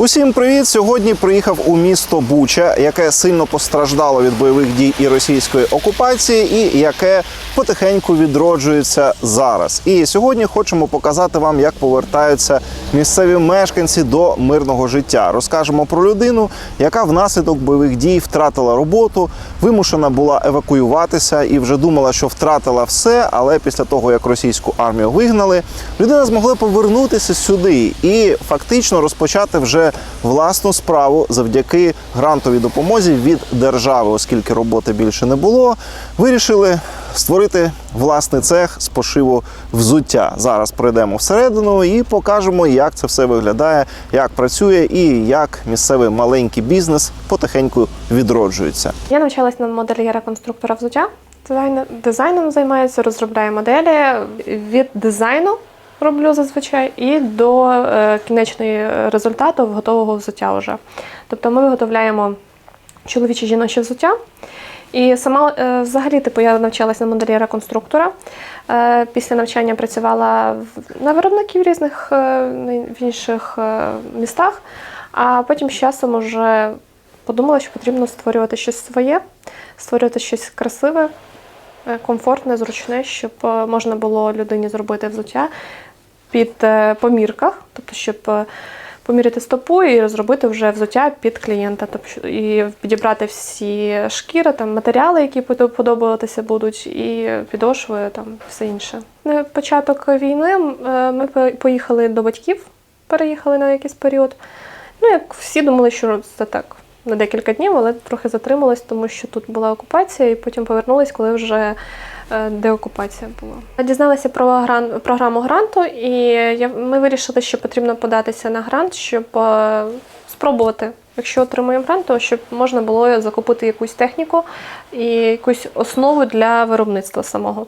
Усім привіт! Сьогодні приїхав у місто Буча, яке сильно постраждало від бойових дій і російської окупації, і яке потихеньку відроджується зараз. І сьогодні хочемо показати вам, як повертаються місцеві мешканці до мирного життя. Розкажемо про людину, яка внаслідок бойових дій втратила роботу, вимушена була евакуюватися і вже думала, що втратила все. Але після того, як російську армію вигнали, людина змогла повернутися сюди і фактично розпочати вже власну справу завдяки грантовій допомозі від держави, оскільки роботи більше не було. Вирішили створити власний цех з пошиву взуття. Зараз пройдемо всередину і покажемо, як це все виглядає, як працює і як місцевий маленький бізнес потихеньку відроджується. Я навчалась на модельєра-конструктора взуття. Дизайн- Дизайном займаюся, розробляю моделі від дизайну. Роблю зазвичай і до е, кінечної результату готового взуття вже. Тобто ми виготовляємо чоловіче жіноче взуття. І сама е, взагалі, типу, я навчалася на модельєра-конструктора. Е, після навчання працювала на виробників різних в інших містах, а потім з часом уже подумала, що потрібно створювати щось своє, створювати щось красиве, комфортне, зручне, щоб можна було людині зробити взуття під е, помірках, тобто, щоб е, поміряти стопу і зробити вже взуття під клієнта, тобто і підібрати всі шкіри, там матеріали, які подобатися будуть, і підошви, там все інше. На початок війни е, ми по- поїхали до батьків, переїхали на якийсь період. Ну, як всі думали, що це так на декілька днів, але трохи затрималась, тому що тут була окупація, і потім повернулась, коли вже е, деокупація була. Дізналася про гран, програму гранту, і я, ми вирішили, що потрібно податися на грант, щоб е, спробувати. Якщо отримуємо грант, то щоб можна було закупити якусь техніку і якусь основу для виробництва самого.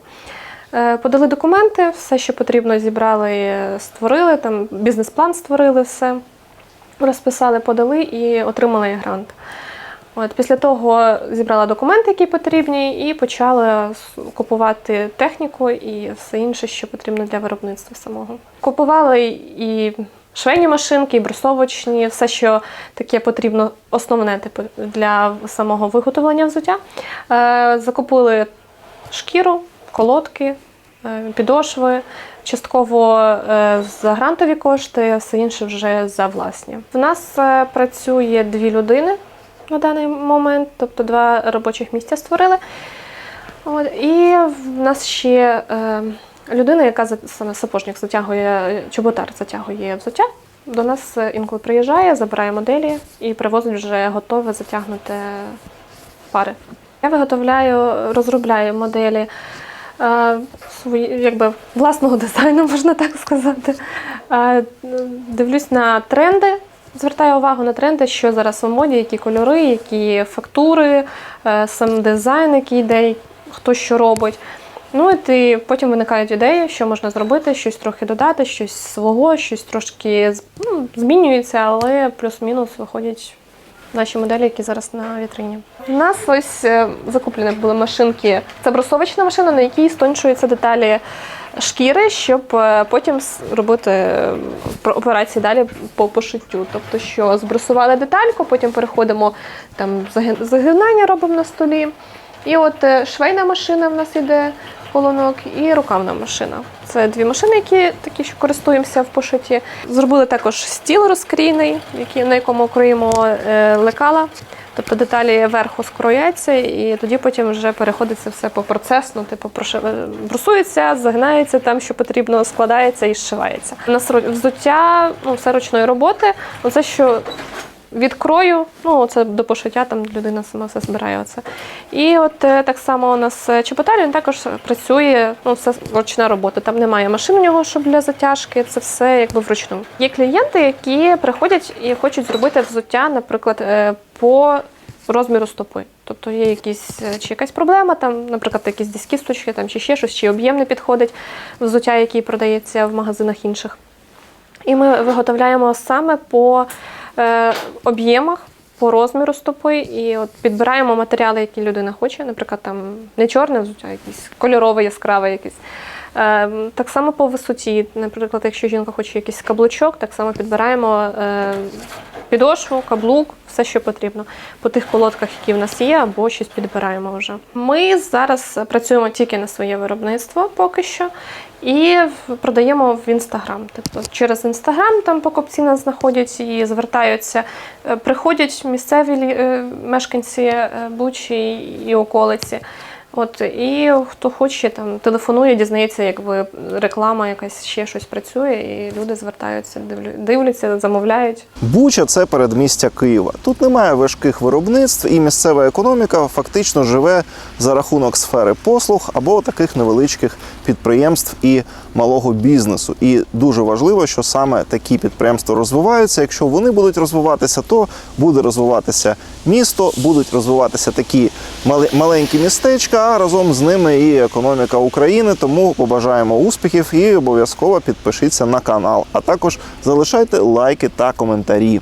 Е, Подали документи, все, що потрібно, зібрали, створили, там бізнес-план створили все розписали, подали і отримали грант. От, після того зібрала документи, які потрібні, і почала купувати техніку і все інше, що потрібно для виробництва самого. Купували і швейні машинки, і брусовочні, все, що таке потрібно, основне типу, для самого виготовлення взуття. Е, закупили шкіру, колодки, підошви, частково е, за грантові кошти, все інше вже за власні. В нас е, працює дві людини на даний момент, тобто два робочих місця створили. От, і в нас ще е, людина, яка саме сапожник затягує, чоботар затягує взуття. До нас е, інколи приїжджає, забирає моделі і привозить вже готове затягнуте пари. Я виготовляю, розробляю моделі е, якби, власного дизайну, можна так сказати. Дивлюсь на тренди, звертаю увагу на тренди, що зараз у моді, які кольори, які фактури, е, сам дизайн, який йде, хто що робить. Ну і потім виникають ідеї, що можна зробити, щось трохи додати, щось свого, щось трошки ну, змінюється, але плюс-мінус виходять наші моделі, які зараз на вітрині. У нас ось е, закуплені були машинки. Це брусовочна машина, на якій стончуються деталі шкіри, щоб е, потім робити е, операції далі по пошиттю. Тобто, що збрусували детальку, потім переходимо там загинання робимо на столі. І от швейна машина в нас іде колонок, і рукавна машина. Це дві машини, які такі, що користуємося в пошиті. Зробили також стіл розкрійний, на якому кроїмо е, лекала. Тобто деталі верху скрояться, і тоді потім вже переходиться все по процесно, типу е, брусується, загинається там, що потрібно, складається і зшивається. На взуття ну, все ручної роботи. Оце що від крою, ну це до пошиття, там людина сама все збирає. Оце. І от е, так само у нас е, він також працює, ну це ручна робота. Там немає машин у нього, щоб для затяжки, це все якби вручну. Є клієнти, які приходять і хочуть зробити взуття, наприклад, е, по розміру стопи. Тобто є якісь чи якась проблема, там, наприклад, якісь десь кісточки, там чи ще щось, чи об'єм не підходить взуття, який продається в магазинах інших. І ми виготовляємо саме по об'ємах, по розміру стопи, і от підбираємо матеріали, які людина хоче. Наприклад, там не чорне взуття, якісь кольорове, яскраве якесь. Е, Так само по висоті. Наприклад, якщо жінка хоче якийсь каблучок, так само підбираємо е, підошву, каблук, все, що потрібно по тих полотках, які в нас є, або щось підбираємо вже. Ми зараз працюємо тільки на своє виробництво поки що. І продаємо в інстаграм. Тобто через інстаграм там покупці нас знаходять і звертаються. Е, Приходять місцеві е, мешканці Бучі і околиці. От і хто хоче, там телефонує, дізнається, якби реклама якась ще щось працює, і люди звертаються, дивляться, замовляють. Буча це передмістя Києва. Тут немає важких виробництв, і місцева економіка фактично живе за рахунок сфери послуг або таких невеличких підприємств і малого бізнесу. І дуже важливо, що саме такі підприємства розвиваються. Якщо вони будуть розвиватися, то буде розвиватися місто, будуть розвиватися такі маленькі містечка, а разом з ними і економіка України. Тому побажаємо успіхів і обов'язково підпишіться на канал. А також залишайте лайки та коментарі.